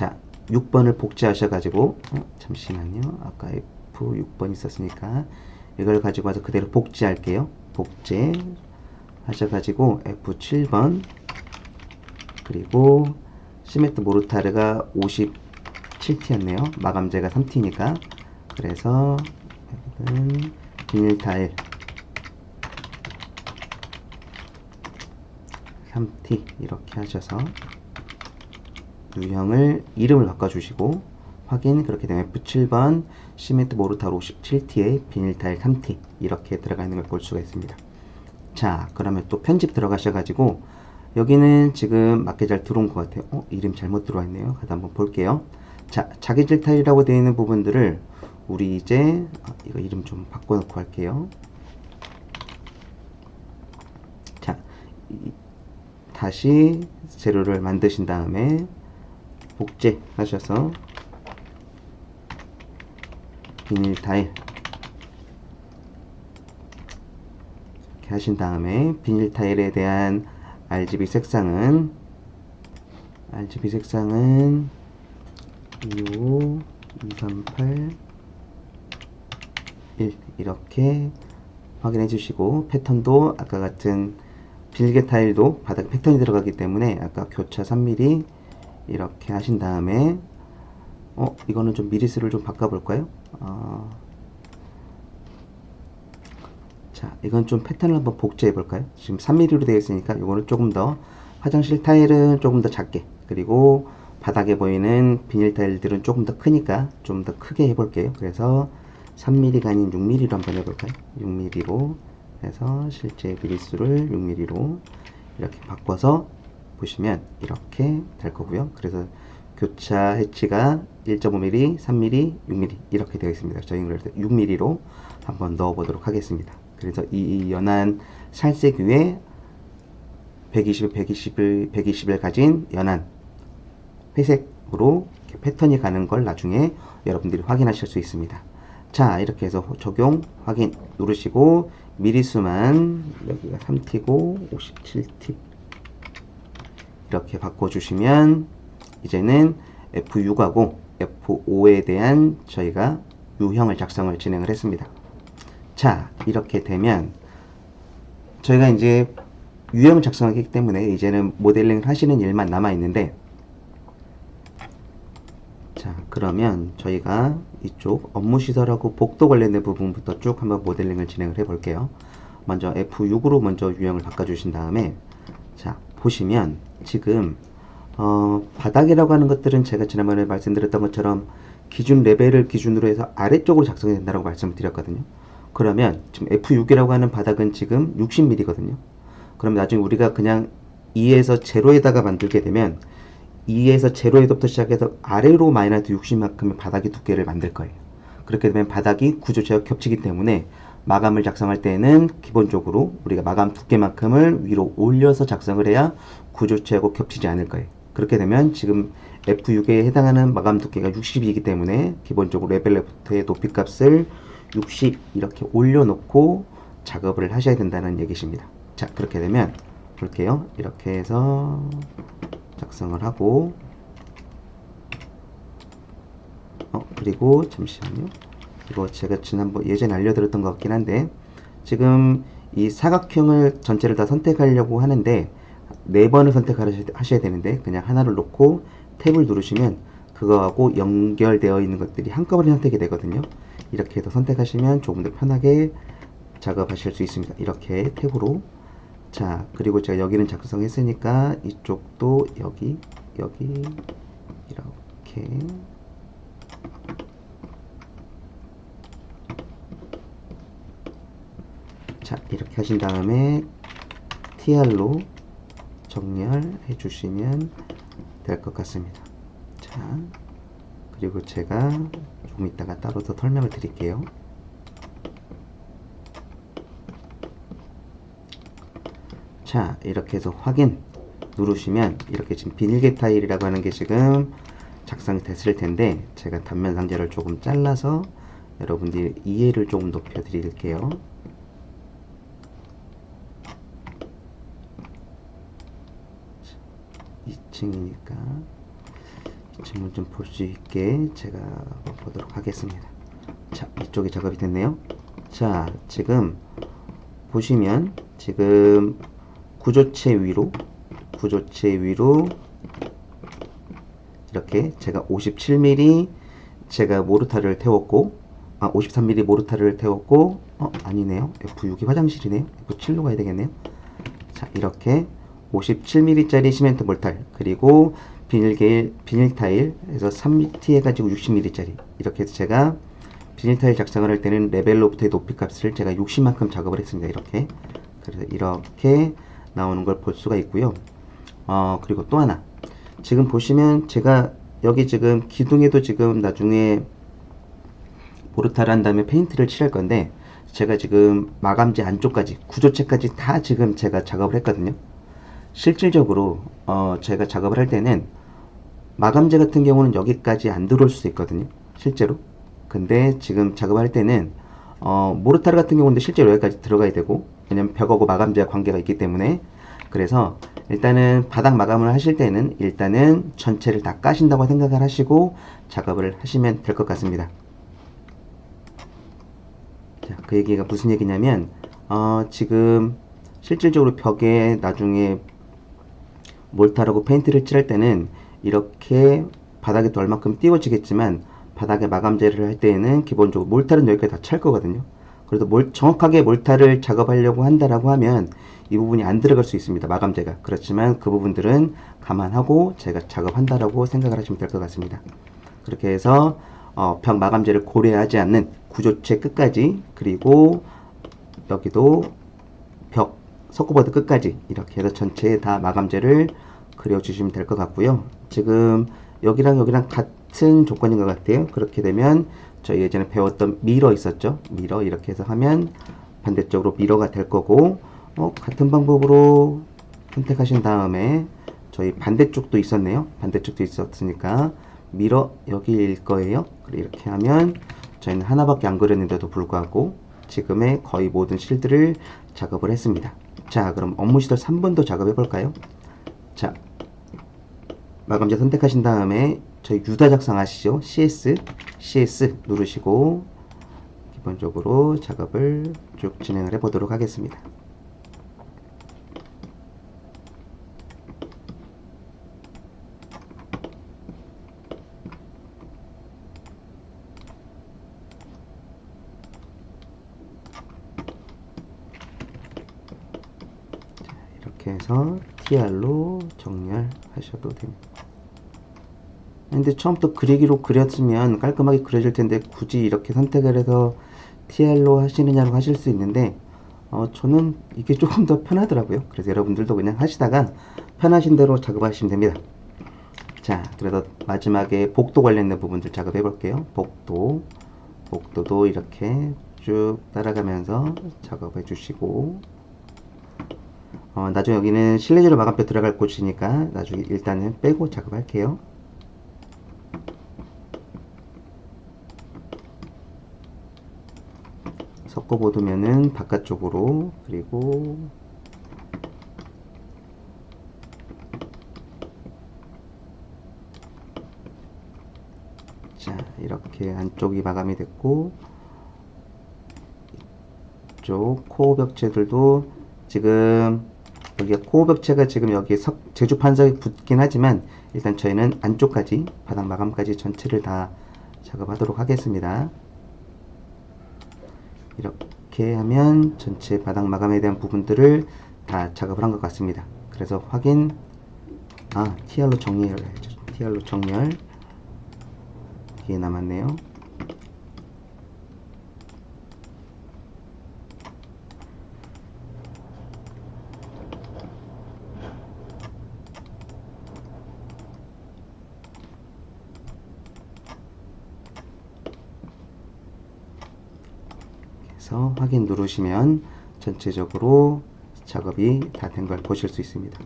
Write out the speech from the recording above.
자 6번을 복제하셔 가지고 어, 잠시만요. 아까 F6번 있었으니까 이걸 가지고 와서 그대로 복제할게요. 복제 하셔 가지고 F7번 그리고 시메트 모르타르가 57T였네요. 마감재가 3T니까. 그래서 비닐 타일 3T 이렇게 하셔서 유형을 이름을 바꿔주시고 확인 그렇게 되면 F7번 시멘트 모르타르 57T에 비닐 타일 3T 이렇게 들어가 있는 걸 볼 수가 있습니다. 자 그러면 또 편집 들어가셔가지고 여기는 지금 맞게 잘 들어온 것 같아요. 어, 이름 잘못 들어와 있네요. 가서 한번 볼게요. 자 자기질 타일이라고 되어 있는 부분들을 우리 이제 아, 이거 이름 좀 바꿔놓고 할게요. 자 이- 다시 재료를 만드신 다음에 복제 하셔서 비닐 타일 이렇게 하신 다음에 비닐 타일에 대한 RGB 색상은 RGB 색상은 25, 238, 1 이렇게 확인해 주시고 패턴도 아까 같은 빌개 타일도 바닥에 패턴이 들어가기 때문에 아까 교차 3mm 이렇게 하신 다음에 어 이거는 좀 미리수를 좀 바꿔볼까요? 어, 자 이건 좀 패턴을 한번 복제해 볼까요? 지금 3mm로 되어 있으니까 이거는 조금 더 화장실 타일은 조금 더 작게 그리고 바닥에 보이는 비닐 타일들은 조금 더 크니까 좀 더 크게 해볼게요. 그래서 3mm가 아닌 6mm로 한번 해볼까요? 6mm로 해서 실제 미리수를 6mm로 이렇게 바꿔서 보시면 이렇게 될 거고요. 그래서 교차 해치가 1.5mm, 3mm, 6mm 이렇게 되어 있습니다. 저희는 그래서 6mm로 한번 넣어 보도록 하겠습니다. 그래서 이 연한 살색 위에 120, 120을, 120을 가진 연한 회색으로 패턴이 가는 걸 나중에 여러분들이 확인하실 수 있습니다. 자, 이렇게 해서 적용, 확인 누르시고 미리수만 여기가 3T고 57T 이렇게 바꿔주시면 이제는 F6하고 F5에 대한 저희가 유형을 작성을 진행을 했습니다. 자, 이렇게 되면 저희가 이제 유형 작성하기 때문에 이제는 모델링 하시는 일만 남아 있는데 자 그러면 저희가 이쪽 업무 시설하고 복도 관련된 부분부터 쭉 한번 모델링을 진행을 해 볼게요 먼저 F6으로 먼저 유형을 바꿔 주신 다음에 자 보시면 지금 어, 바닥이라고 하는 것들은 제가 지난번에 말씀드렸던 것처럼 기준 레벨을 기준으로 해서 아래쪽으로 작성이 된다고 말씀을 드렸거든요 그러면 지금 F6이라고 하는 바닥은 지금 60mm거든요 그럼 나중에 우리가 그냥 2에서 제로에다가 만들게 되면 2에서 제로에서부터 시작해서 아래로 마이너스 60만큼의 바닥의 두께를 만들 거예요. 그렇게 되면 바닥이 구조체와 겹치기 때문에 마감을 작성할 때는 기본적으로 우리가 마감 두께만큼을 위로 올려서 작성을 해야 구조체하고 겹치지 않을 거예요. 그렇게 되면 지금 F6에 해당하는 마감 두께가 60이기 때문에 기본적으로 레벨 레프트의 높이 값을 60 이렇게 올려놓고 작업을 하셔야 된다는 얘기십니다. 자, 그렇게 되면 볼게요. 이렇게 해서 작성을 하고 어 그리고 잠시만요 이거 제가 지난번 예전에 알려드렸던 것 같긴 한데 지금 이 사각형을 전체를 다 선택하려고 하는데 네 번을 선택하셔야 되는데 그냥 하나를 놓고 탭을 누르시면 그거하고 연결되어 있는 것들이 한꺼번에 선택이 되거든요. 이렇게 해서 선택하시면 조금 더 편하게 작업하실 수 있습니다. 이렇게 탭으로. 자 그리고 제가 여기는 작성했으니까 이쪽도 여기 여기 이렇게 자 이렇게 하신 다음에 TR로 정렬해 주시면 될 것 같습니다. 자 그리고 제가 조금 이따가 따로 더 설명을 드릴게요. 자 이렇게 해서 확인 누르시면 이렇게 지금 비닐계 타일이라고 하는 게 지금 작성이 됐을 텐데 제가 단면 상자를 조금 잘라서 여러분들이 이해를 조금 높여 드릴게요 2층이니까 지문 좀볼 수 있게 제가 보도록 하겠습니다. 자, 이쪽에 작업이 됐네요. 자, 지금 보시면 지금 구조체 위로 구조체 위로 이렇게 제가 57mm 제가 모르타를 태웠고 아 53mm 모르타를 태웠고 어 아니네요 F6이 화장실이네요 F7로 가야 되겠네요 자 이렇게 57mm짜리 시멘트 몰탈 그리고 비닐 게일 비닐 타일에서 3m 해가지고 60mm짜리. 이렇게 해서 제가 비닐 타일 작성을 할 때는 레벨로부터의 높이 값을 제가 60만큼 작업을 했습니다. 이렇게. 그래서 이렇게 나오는 걸 볼 수가 있고요. 어 그리고 또 하나. 지금 보시면 제가 여기 지금 기둥에도 지금 나중에 보르타를 한 다음에 페인트를 칠할 건데 제가 지금 마감재 안쪽까지 구조체까지 다 지금 제가 작업을 했거든요 실질적으로 어 제가 작업을 할 때는 마감재 같은 경우는 여기까지 안 들어올 수도 있거든요 실제로 근데 지금 작업할 때는 어 모르타르 같은 경우는 실제로 여기까지 들어가야 되고 왜냐면 벽하고 마감재와 관계가 있기 때문에 그래서 일단은 바닥 마감을 하실 때는 일단은 전체를 다 까신다고 생각을 하시고 작업을 하시면 될 것 같습니다. 자, 그 얘기가 무슨 얘기냐면 어, 지금 실질적으로 벽에 나중에 몰타라고 페인트를 칠할 때는 이렇게 바닥에 도 얼만큼 띄워지겠지만 바닥에 마감재를 할 때에는 기본적으로 몰타는 여기까지 다 찰 거거든요. 그래도 몰, 정확하게 몰타를 작업하려고 한다라고 하면 이 부분이 안 들어갈 수 있습니다. 마감재가. 그렇지만 그 부분들은 감안하고 제가 작업한다라고 생각을 하시면 될 것 같습니다. 그렇게 해서 어, 벽 마감재를 고려하지 않는 구조체 끝까지 그리고 여기도 벽 석고보드 끝까지 이렇게 해서 전체에 다 마감재를 그려주시면 될 것 같고요. 지금 여기랑 여기랑 같은 조건인 것 같아요. 그렇게 되면 저희 예전에 배웠던 미러 있었죠. 미러 이렇게 해서 하면 반대쪽으로 미러가 될 거고 어, 같은 방법으로 선택하신 다음에 저희 반대쪽도 있었네요. 반대쪽도 있었으니까 미러 여기일 거예요. 이렇게 하면 저희는 하나밖에 안 그렸는데도 불구하고 지금의 거의 모든 실들을 작업을 했습니다. 자 그럼 업무 시설 3번도 작업해 볼까요? 자 마감재 선택하신 다음에 저희 유다 작성 하시죠. CS, CS 누르시고 기본적으로 작업을 쭉 진행을 해 보도록 하겠습니다. 이렇게 해서 TR로 정렬하셔도 됩니다. 근데 처음부터 그리기로 그렸으면 깔끔하게 그려질 텐데 굳이 이렇게 선택을 해서 TR로 하시느냐고 하실 수 있는데 어, 저는 이게 조금 더 편하더라고요. 그래서 여러분들도 그냥 하시다가 편하신 대로 작업하시면 됩니다. 자, 그래서 마지막에 복도 관련된 부분들 작업해 볼게요. 복도, 복도도 이렇게 쭉 따라가면서 작업해 주시고 어, 나중에 여기는 실내재료 마감표 들어갈 곳이니까 나중에 일단은 빼고 작업할게요. 섞어보두면은 바깥쪽으로 그리고 자 이렇게 안쪽이 마감이 됐고 이쪽 코어 벽체들도 지금 여기가 코어 벽체가 지금 여기 석, 제주 판석에 붙긴 하지만 일단 저희는 안쪽까지 바닥 마감까지 전체를 다 작업하도록 하겠습니다. 이렇게 하면 전체 바닥 마감에 대한 부분들을 다 작업을 한 것 같습니다. 그래서 확인 아 TR로 해야죠. TR로 정렬 이게 남았네요. 해서 확인 누르시면 전체적으로 작업이 다 된 걸 보실 수 있습니다.